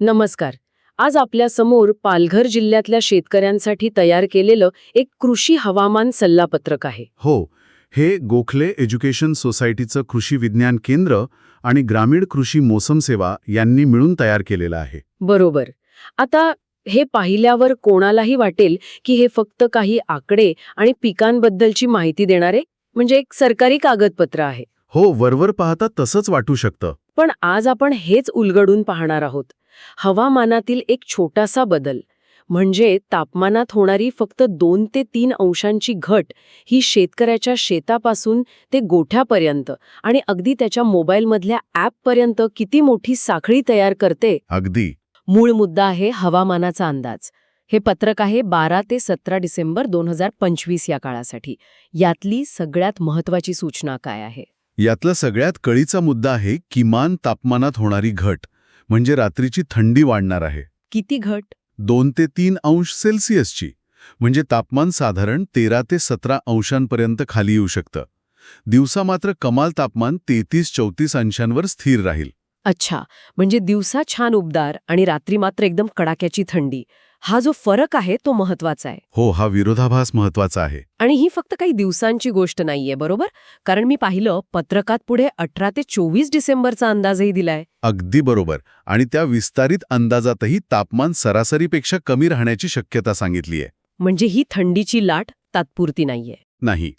नमस्कार. आज आपल्यासमोर पालघर जिल्ह्यातल्या शेतकऱ्यांसाठी तयार केलेलं एक कृषी हवामान सल्लापत्रक आहे. हो हे गोखले एज्युकेशन सोसायटीचं कृषी विज्ञान केंद्र आणि ग्रामीण कृषी मोसम सेवा यांनी मिळून तयार केलेलं आहे. बरोबर. आता हे पाहिल्यावर कोणालाही वाटेल की हे फक्त काही आकडे आणि पिकांबद्दलची माहिती देणारे म्हणजे एक सरकारी कागदपत्र आहे. हो वरवर पाहता तसंच वाटू शकतं. पण आज आपण हेच उलगडून पाहणार आहोत. हवामानातील एक छोटासा बदल म्हणजे तापमानात होणारी फक्त दोन ते तीन अंशांची घट ही शेतकऱ्याच्या शेतापासून ते गोठ्यापर्यंत आणि अगदी त्याच्या मोबाईलमधल्या ॲपपर्यंत किती मोठी साखळी तयार करते? अगदी. मूळ मुद्दा आहे हवामानाचा अंदाज. हे पत्रक आहे बारा ते सतरा डिसेंबर दोन हजार पंचवीस या काळासाठी. यातली सगळ्यात महत्वाची सूचना काय आहे? यातला सगळ्यात कळीचा मुद्दा आहे किमान तापमानात होणारी घट म्हणजे रात्रीची थंडी वाढणार आहे. किती घट? दोन ते तीन अंश सेल्सिअसची म्हणजे तापमान साधारण तेरा ते सतरा अंशांपर्यंत खाली येऊ शकतं. दिवसा मात्र कमाल तापमान तेहतीस चौतीस अंशांवर स्थिर राहील. अच्छा म्हणजे दिवसा छान उबदार आणि रात्री मात्र एकदम कडाक्याची थंडी. हा जो फरक आहे तो महत्त्वाचा आहे. हो हा विरोधाभास महत्त्वाचा आहे. आणि ही फक्त काही दिवसांची गोष्ट नाहीये बरोबर? कारण मी पाहिलं पत्रकात पुढे अठरा ते चोवीस डिसेंबरचा अंदाजही दिलाय. अगदी बरोबर. आणि त्या विस्तारित अंदाजातही तापमान सरासरीपेक्षा कमी राहण्याची शक्यता सांगितली आहे. म्हणजे ही थंडीची लाट तात्पुरती नाहीये. नाही.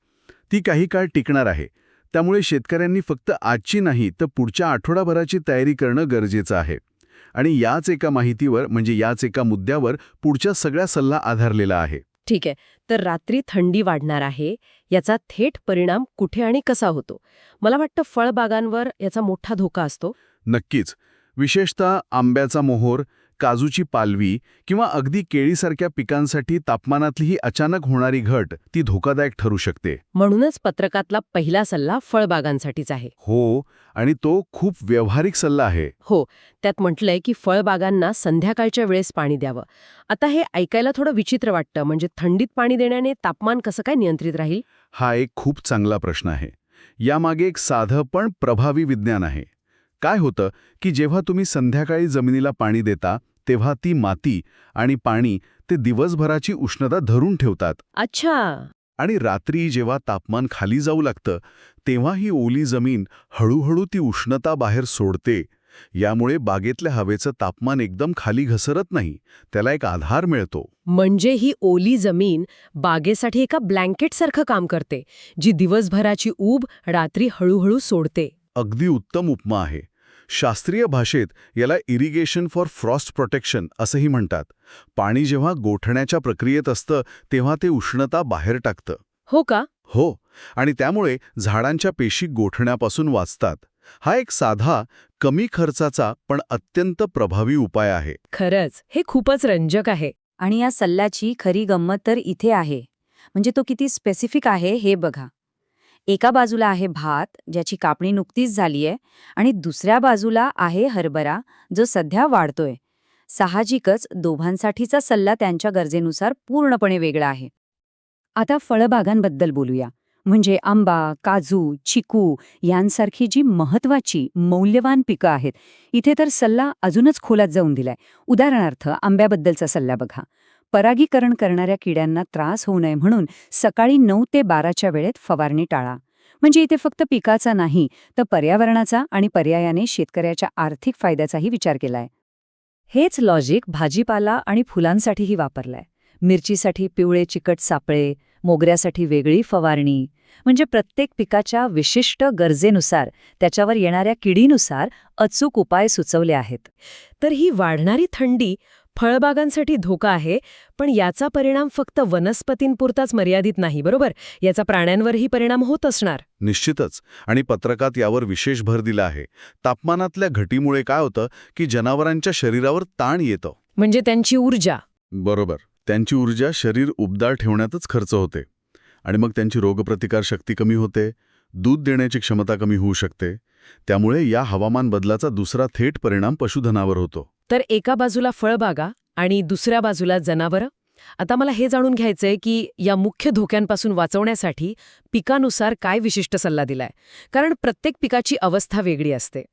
ती काही काळ टिकणार आहे. त्यामुळे शेतकऱ्यांनी फक्त आजची नाही तर पुढच्या आठवडाभराची तयारी करणं गरजेचं आहे. आणि याच एका माहितीवर म्हणजे याच एका मुद्द्यावर पुढच्या सगळ्या सल्ला आधारलेला आहे. ठीक आहे. तर रात्री थंडी वाढणार आहे याचा थेट परिणाम कुठे आणि कसा होतो? मला वाटतं फळबागांवर याचा मोठा धोका असतो. नक्कीच. विशेषतः आंब्याचा मोहोर काजूची पालवी किंवा अगदी केळीसारख्या पिकांसाठी तापमानातली ही अचानक होणारी घट ती धोकादायक ठरू शकते. म्हणूनच पत्रकातला पहिला सल्ला फळबागांसाठीच आहे. हो आणि तो खूप व्यावहारिक सल्ला आहे. हो त्यात म्हटलंय की फळबागांना संध्याकाळच्या वेळेस पाणी द्यावं. आता हे ऐकायला थोडं विचित्र वाटतं म्हणजे थंडीत पाणी देण्याने तापमान कसं काय नियंत्रित राहील? हा एक खूप चांगला प्रश्न आहे. यामागे एक साधं पण प्रभावी विज्ञान आहे. काय होतं की जेव्हा तुम्ही संध्याकाळी जमिनीला पाणी देता तेव्हा ती माती आणि पाणी ते दिवसभराची उष्णता धरून ठेवतात. अच्छा. आणि रात्री जेव्हा तापमान खाली जाऊ लागतं तेव्हा ही ओली जमीन हळूहळू ती उष्णता बाहेर सोडते. यामुळे बागेतल्या हवेचं तापमान एकदम खाली घसरत नाही त्याला एक आधार मिळतो. म्हणजे ही ओली जमीन बागेसाठी एका ब्लँकेटसारखं काम करते जी दिवसभराची ऊब रात्री हळूहळू सोडते. अगदी उत्तम उपमा आहे. शास्त्रीय भाषेत याला इरिगेशन फॉर फ्रॉस्ट प्रोटेक्शन असंही म्हणतात. पाणी जेव्हा गोठण्याच्या प्रक्रियेत असतं तेव्हा ते उष्णता बाहेर टाकतं. हो का? हो. आणि त्यामुळे झाडांच्या पेशी गोठण्यापासून वाचतात. हा एक साधा कमी खर्चाचा पण अत्यंत प्रभावी उपाय आहे. खरंच हे खूपच रंजक आहे. आणि या सल्ल्याची खरी गंमत तर इथे आहे. म्हणजे तो किती स्पेसिफिक आहे हे बघा. एका बाजूला आहे भात ज्याची कापणी नुकतीच झालीय आणि दुसऱ्या बाजूला आहे हरभरा जो सध्या वाढतोय. साहजिकच दोघांसाठीचा सल्ला त्यांच्या गरजेनुसार पूर्णपणे वेगळा आहे. आता फळबागांबद्दल बोलूया. म्हणजे आंबा काजू चिकू यांसारखी जी महत्वाची मौल्यवान पिकं आहेत इथे तर सल्ला अजूनच खोलात जाऊन दिलाय. उदाहरणार्थ आंब्याबद्दलचा सल्ला बघा. परागीकरण करणाऱ्या किड्यांना त्रास होऊ नये म्हणून सकाळी नऊ ते बाराच्या वेळेत फवारणी टाळा. म्हणजे इथे फक्त पिकाचा नाही तर पर्यावरणाचा आणि पर्यायाने शेतकऱ्याच्या आर्थिक फायद्याचाही विचार केलाय. हेच लॉजिक भाजीपाला आणि फुलांसाठीही वापरलंय. मिरचीसाठी पिवळे चिकट सापळे मोगऱ्यासाठी वेगळी फवारणी. म्हणजे प्रत्येक पिकाच्या विशिष्ट गरजेनुसार त्याच्यावर येणाऱ्या किडीनुसार अचूक उपाय सुचवले आहेत. तर ही वाढणारी थंडी फळबागांसाठी धोका आहे पण याचा परिणाम फक्त वनस्पतींपुरताच मर्यादित नाही बरोबर? याचा प्राण्यांवरही परिणाम होत असणार. निश्चितच. आणि पत्रकात यावर विशेष भर दिला आहे. तापमानातल्या घटीमुळे काय होतं की जनावरांच्या शरीरावर ताण येतं. म्हणजे त्यांची ऊर्जा. बरोबर. त्यांची ऊर्जा शरीर उबदार ठेवण्यातच खर्च होते. आणि मग त्यांची रोगप्रतिकार शक्ती कमी होते दूध देण्याची क्षमता कमी होऊ शकते. त्यामुळे या हवामान बदलाचा दुसरा थेट परिणाम पशुधनावर होतो. तर एका बाजूला फळबागा आणि दुसऱ्या बाजूला जनावरं. आता मला हे जाणून घ्यायचंय की या मुख्य धोक्यांपासून वाचवण्यासाठी पिकानुसार काय विशिष्ट सल्ला दिलाय? कारण प्रत्येक पिकाची अवस्था वेगळी असते.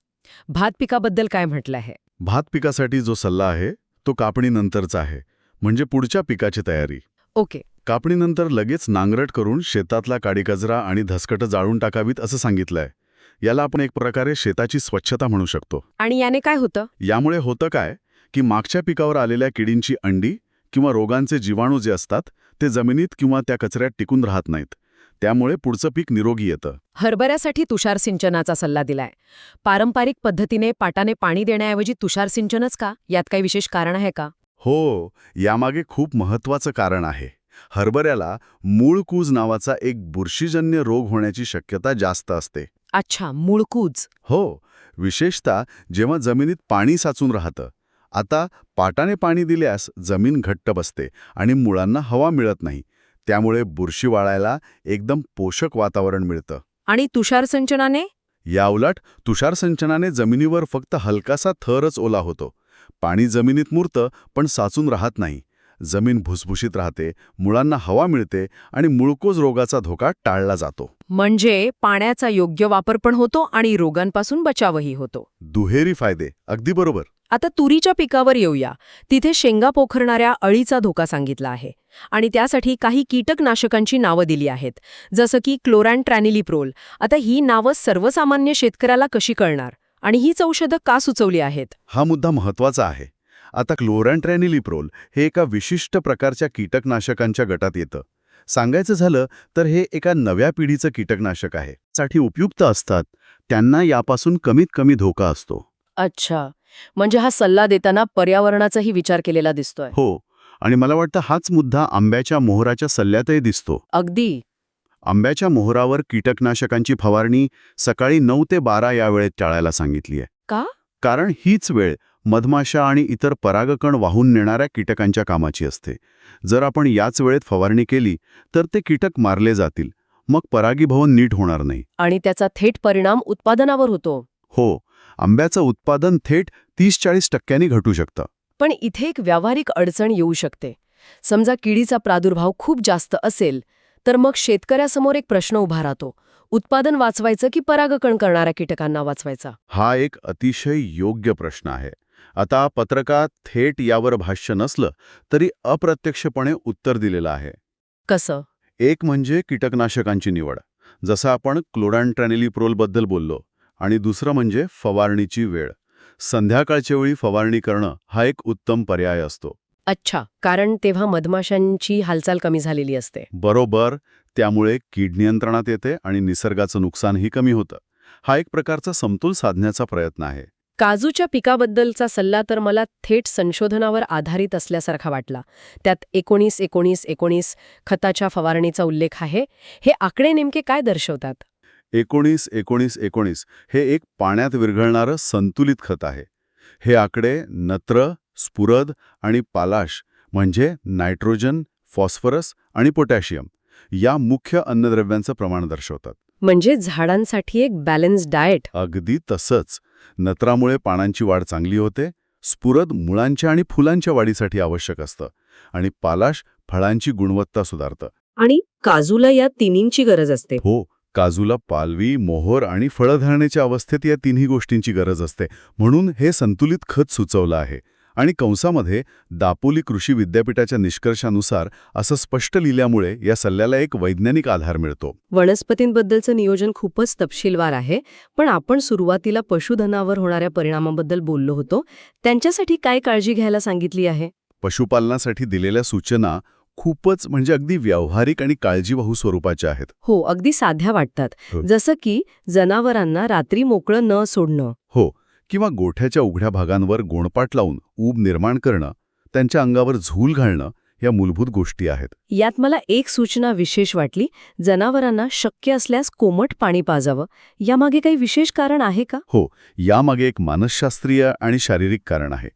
भात पिकाबद्दल काय म्हटलं आहे? भात पिकासाठी जो सल्ला आहे तो कापणीनंतरचा आहे म्हणजे पुढच्या पिकाची तयारी. ओके. कापणीनंतर लगेच नांगरट करून शेतातला काडीकचरा आणि धसकटं जाळून टाकावीत असं सांगितलंय. याला आपण एक प्रकारे शेताची स्वच्छता म्हणू शकतो. आणि याने काय होतं? यामुळे होतं काय की मागच्या पिकावर आलेल्या किडींची अंडी किंवा रोगांचे जीवाणू जे असतात ते जमिनीत किंवा त्या कचऱ्यात टिकून राहत नाहीत. त्यामुळे पुढचं पीक निरोगी येतं. हरभऱ्यासाठी तुषार सिंचनाचा सल्ला दिलाय. पारंपरिक पद्धतीने पाटाने पाणी देण्याऐवजी तुषार सिंचनच का? यात काही विशेष कारण आहे का? हो यामागे खूप महत्वाचं कारण आहे. हरभऱ्याला मूळकूज नावाचा एक बुरशीजन्य रोग होण्याची शक्यता जास्त असते. अच्छा मुळकूज हो विशेषतः जेव्हा जमिनीत पाणी साचून राहतं आता पाटाने पाणी दिल्यास जमीन घट्ट बसते आणि मुळांना हवा मिळत नाही त्यामुळे बुरशी वाळायला एकदम पोषक वातावरण मिळतं. आणि तुषार सिंचनाने? याउलट तुषार सिंचनाने जमिनीवर फक्त हलकासा थरच ओला होतो. पाणी जमिनीत मुरतं पण साचून राहत नाही. जमीन भुसभुशीत राहते मुळांना हवा मिळते आणि मुळकोज रोगाचा धोका टाळला जातो. म्हणजे पाण्याचा योग्य वापर पण होतो आणि रोगांपासून बचावही होतो. दुहेरी फायदे अगदी बरोबर. आता तुरीच्या पिकावर येऊया. तिथे शेंगा पोखरणाऱ्या अळीचा धोका सांगितला आहे. आणि त्यासाठी काही कीटकनाशकांची नावं दिली आहेत. जसं की क्लोरॅन्ट्रॅनिलिप्रोल. आता ही नावं सर्वसामान्य शेतकऱ्याला कशी कळणार? आणि हीच औषधं का सुचवली आहेत? हा मुद्दा महत्त्वाचा आहे. आता क्लोरॅन्ट्रॅनिलिप्रोल हे एका विशिष्ट प्रकारच्या कीटकनाशकांच्या गटात येतं. सांगायचं झालं तर हे एका नव्या पिढीचं कीटकनाशक आहे. साठी उपयुक्त असतात. त्यांना यापासून कमीत कमी धोका असतो. अच्छा. म्हणजे हा सल्ला देताना पर्यावरणाचाही विचार केलेला दिसतोय. हो. आणि मला वाटतं हाच मुद्दा आंब्याच्या मोहराच्या सल्ल्यातही दिसतो. अगदी. आंब्याच्या मोहरावर कीटकनाशकांची फवारणी सकाळी नऊ ते बारा या वेळेत टाळायला सांगितली आहे का? कारण हीच वेळ मधमाशा आणि इतर परागकण वाहून नेणाऱ्या कीटकांच्या कामाची असते. जर आपण याच वेळेत फवारणी केली तर ते कीटक मारले जातील. मग परागीभवन नीट होणार नाही. आणि त्याचा थेट परिणाम उत्पादनावर होतो. हो आंब्याचं उत्पादन थेट तीस चाळीस टक्क्यांनी घटू शकतं. पण इथे एक व्यावहारिक अडचण येऊ शकते. समजा किडीचा प्रादुर्भाव खूप जास्त असेल तर मग शेतकऱ्यासमोर एक प्रश्न उभा राहतो. उत्पादन वाचवायचं की परागकण करणाऱ्या कीटकांना वाचवायचा? हा एक अतिशय योग्य प्रश्न आहे. आता पत्रकात थेट यावर भाष्य नसलं तरी अप्रत्यक्षपणे उत्तर दिलेलं आहे. कसं? एक म्हणजे कीटकनाशकांची निवड. जसं आपण क्लोरॅन्ट्रॅनिलिप्रोलबद्दल बोललो आणि दुसरं म्हणजे फवारणीची वेळ. संध्याकाळच्या वेळी फवारणी करणं हा एक उत्तम पर्याय असतो. अच्छा कारण तेव्हा मधमाशांची हालचाल कमी झालेली असते. बरोबर त्यामुळे कीड नियंत्रणात येते आणि निसर्गाचं नुकसानही कमी होतं. हा एक प्रकारचा समतोल साधण्याचा प्रयत्न आहे. काजूच्या पिकाबद्दलचा सल्ला तर मला थेट संशोधनावर आधारित असल्यासारखा वाटला. त्यात एकोणीस एकोणीस एकोणीस खताच्या फवारणीचा उल्लेख आहे. हे आकडे नेमके काय दर्शवतात? एकोणीस एकोणीस एकोणीस हे एक पाण्यात विरघळणारं संतुलित खत आहे. हे आकडे नत्र स्फुरद आणि पालाश म्हणजे नायट्रोजन फॉस्फरस आणि पोटॅशियम या मुख्य अन्नद्रव्यांचं प्रमाण दर्शवतात. म्हणजे झाडांसाठी एक बॅलन्स डाएट. अगदी तसंच. नत्रामुळे पानांची वाढ चांगली होते स्फुरद मुळांच्या आणि फुलांच्या वाढीसाठी आवश्यक असतं आणि पालाश फळांची गुणवत्ता सुधारतं. आणि काजूला या तिन्हींची गरज असते. हो काजूला पालवी मोहोर आणि फळं धरण्याच्या अवस्थेत या तिन्ही गोष्टींची गरज असते. म्हणून हे संतुलित खत सुचवलं आहे. आणि कंसामध्ये दापोली कृषी विद्यापीठाच्या निष्कर्षानुसार असं स्पष्ट लिहिल्यामुळे या सल्ल्याला एक वैज्ञानिक आधार मिळतो. वनस्पतींबद्दलचं नियोजन खूपच तपशीलवार आहे पण आपण सुरुवातीला पशुधनावर होणाऱ्या परिणामाबद्दल बोललो होतो. त्यांच्यासाठी काय काळजी घ्यायला सांगितली आहे? पशुपालनासाठी दिलेल्या सूचना खूपच म्हणजे अगदी व्यावहारिक आणि काळजीवाहू स्वरूपाच्या आहेत. हो अगदी साध्या वाटतात. हो. जसं की जनावरांना रात्री मोकळं न सोडणं. हो किंवा गोठ्याच्या उघड्या भागांवर गोणपाट लावून ऊब निर्माण करणं त्यांच्या अंगावर झूल घालणं या मूलभूत गोष्टी आहेत. यात मला एक सूचना विशेष वाटली जनावरांना शक्य असल्यास कोमट पाणी पाजावं. यामागे काही विशेष कारण आहे का? हो यामागे एक मानसशास्त्रीय आणि शारीरिक कारण आहे.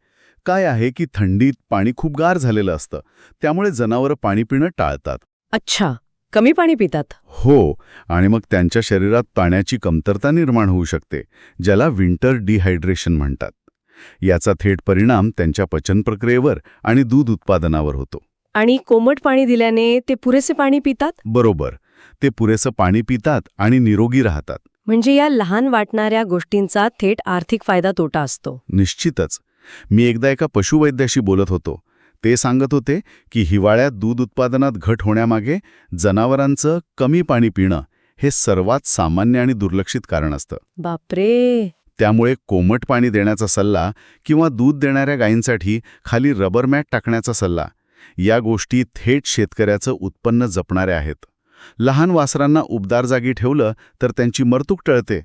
काय आहे की थंडीत पाणी खूप गार झालेलं असतं त्यामुळे जनावरं पाणी पिणं टाळतात. अच्छा. कमी पाणी पितात. हो आणि मग त्यांच्या शरीरात पाण्याची कमतरता निर्माण होऊ शकते ज्याला विंटर डिहायड्रेशन म्हणतात. याचा थेट परिणाम त्यांच्या पचन प्रक्रियेवर आणि दूध उत्पादनावर होतो. आणि कोमट पाणी दिल्याने ते पुरेसे पाणी पितात? बरोबर ते पुरेसं पाणी पितात आणि निरोगी राहतात. म्हणजे या लहान वाटणाऱ्या गोष्टींचा थेट आर्थिक फायदा तोटा असतो. निश्चितच. मी एकदा एका पशुवैद्याशी बोलत होतो. ते सांगत होते की हिवाळ्यात दूध उत्पादनात घट होण्यामागे जनावरांचं कमी पाणी पिणं हे सर्वात सामान्य आणि दुर्लक्षित कारण असतं. बापरे! त्यामुळे कोमट पाणी देण्याचा सल्ला किंवा दूध देणाऱ्या गायींसाठी खाली रबर मॅट टाकण्याचा सल्ला या गोष्टी थेट शेतकऱ्याचं उत्पन्न जपणाऱ्या आहेत. लहान वासरांना उबदार जागी ठेवलं तर त्यांची मरतूक टळते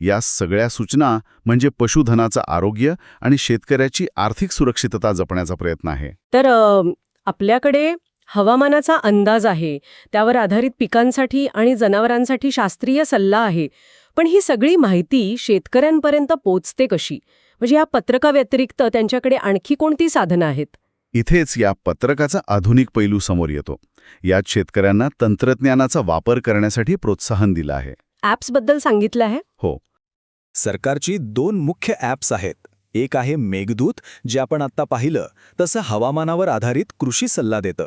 या सगळ्या सूचना म्हणजे पशुधनाचं आरोग्य आणि शेतकऱ्याची आर्थिक सुरक्षितता जपण्याचा प्रयत्न आहे. तर आपल्याकडे हवामानाचा अंदाज आहे. त्यावर आधारित पिकांसाठी आणि जनावरांसाठी शास्त्रीय सल्ला आहे. पण ही सगळी माहिती शेतकऱ्यांपर्यंत पोचते कशी? म्हणजे या पत्रकाव्यतिरिक्त त्यांच्याकडे आणखी कोणती साधनं आहेत? इथेच या पत्रकाचा आधुनिक पैलू समोर येतो. यात शेतकऱ्यांना तंत्रज्ञानाचा वापर करण्यासाठी प्रोत्साहन दिलं आहे. ॲप्सबद्दल सांगितलं आहे? हो. सरकारची दोन मुख्य ॲप्स आहेत. एक आहे मेघदूत जे आपण आत्ता पाहिलं तसं हवामानावर आधारित कृषी सल्ला देतं.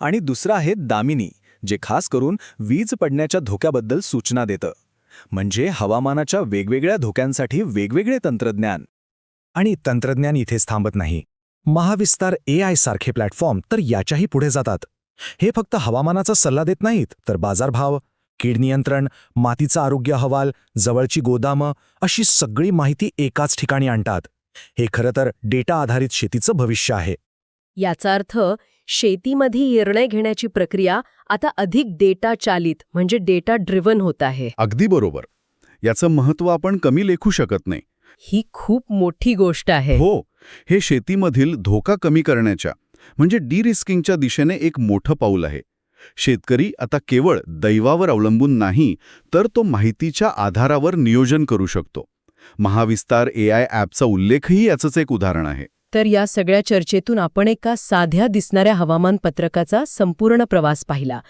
आणि दुसरं आहे दामिनी जे खास करून वीज पडण्याच्या धोक्याबद्दल सूचना देतं. म्हणजे हवामानाच्या वेगवेगळ्या धोक्यांसाठी वेगवेगळे तंत्रज्ञान. आणि तंत्रज्ञान इथेच थांबत नाही. महाविस्तार ए आय सारखे प्लॅटफॉर्म तर याच्याही पुढे जातात. हे फक्त हवामानाचा सल्ला देत नाहीत तर बाजारभाव कीड नियंत्रण मातीचा आरोग्य अहवाल जवळची गोदामं अशी सगळी माहिती एकाच ठिकाणी आणतात. हे खरं तर डेटा आधारित शेतीचं भविष्य आहे. याचा अर्थ शेतीमध्ये निर्णय घेण्याची प्रक्रिया आता अधिक डेटा चालित म्हणजे डेटा ड्रिव्हन होत आहे. अगदी बरोबर. याचं महत्त्व आपण कमी लेखू शकत नाही. ही खूप मोठी गोष्ट आहे. हो हे शेतीमधील धोका कमी करण्याच्या म्हणजे डी रिस्किंगच्या दिशेने एक मोठं पाऊल आहे. शेतकरी आता केवळ दैवावर अवलंबून नाही तर तो माहितीच्या आधारावर नियोजन करू शकतो. महाविस्तार ए आय ॲपचा उल्लेखही याचंच एक उदाहरण आहे. तर या सगळ्या चर्चेतून आपण एका साध्या दिसणाऱ्या हवामान पत्रकाचा संपूर्ण प्रवास पाहिला.